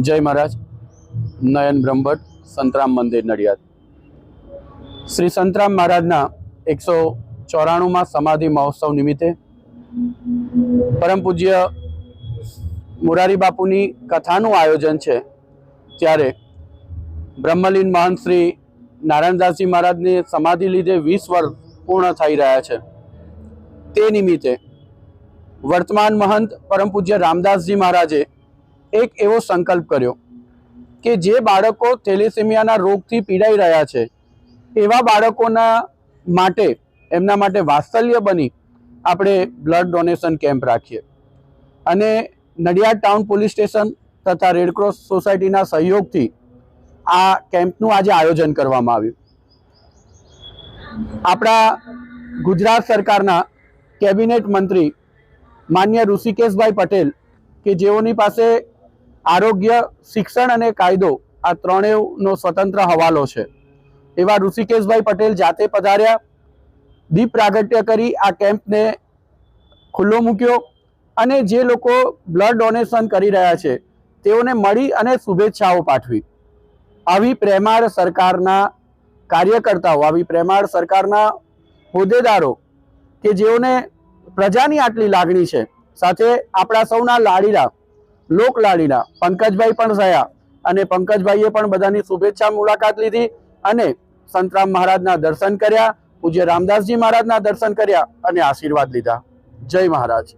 જય મહારાજ. નયન બ્રહ્મભટ્ટ, સંતરામ મંદિર નડિયાદ. શ્રી સંતરામ મહારાજના એકસો ચોરાણુંમાં સમાધિ મહોત્સવ નિમિત્તે પરમ પૂજ્ય મુરારી બાપુની કથાનું આયોજન છે. ત્યારે બ્રહ્મલીન મહંત શ્રી નારાયણદાસજી મહારાજને સમાધિ લીધે વીસ વર્ષ પૂર્ણ થઈ રહ્યા છે. તે નિમિત્તે વર્તમાન મહંત પરમ પૂજ્ય રામદાસજી મહારાજે એક એવો સંકલ્પ કર્યો કે જે બાળકો થેલેસેમિયાના રોગથી પીડાઈ રહ્યા છે, એવા બાળકોના માટે, એમના માટે વાત્સલ્ય બની આપણે બ્લડ ડોનેશન કેમ્પ રાખીએ. અને નડિયાદ ટાઉન પોલીસ સ્ટેશન તથા રેડક્રોસ સોસાયટીના સહયોગથી આ કેમ્પનું આજે આયોજન કરવામાં આવ્યું. આપણા ગુજરાત સરકારના કેબિનેટ મંત્રી માન્ય ઋષિકેશભાઈ પટેલ કે જેઓની પાસે આરોગ્ય, શિક્ષણ અને કાયદો આ ત્રણેયનો સ્વતંત્ર હવાલો છે. એવા ઋષિકેશભાઈ પટેલ જાતે પધાર્યા. દીપ પ્રાગટ્ય કરી આ કેમ્પને ખુલ્લો મૂક્યો અને જે લોકો બ્લડ ડોનેશન કરી રહ્યા છે, તેઓને મળી અને શુભેચ્છાઓ પાઠવી. આવી પ્રેમાળ સરકારના કાર્યકર્તાઓ, આવી પ્રેમાળ સરકારના હોદ્દેદારો કે જેઓને પ્રજાની આટલી લાગણી છે, સાથે આપણા સૌના લાડીલા લોક લાડીલા પંકજભાઈ પણ થયા અને પંકજભાઈએ પણ બધાની શુભેચ્છા મુલાકાત લીધી અને સંતરામ મહારાજના દર્શન કર્યા, પૂજ્ય રામદાસજી મહારાજના દર્શન કર્યા અને આશીર્વાદ લીધા. જય મહારાજ.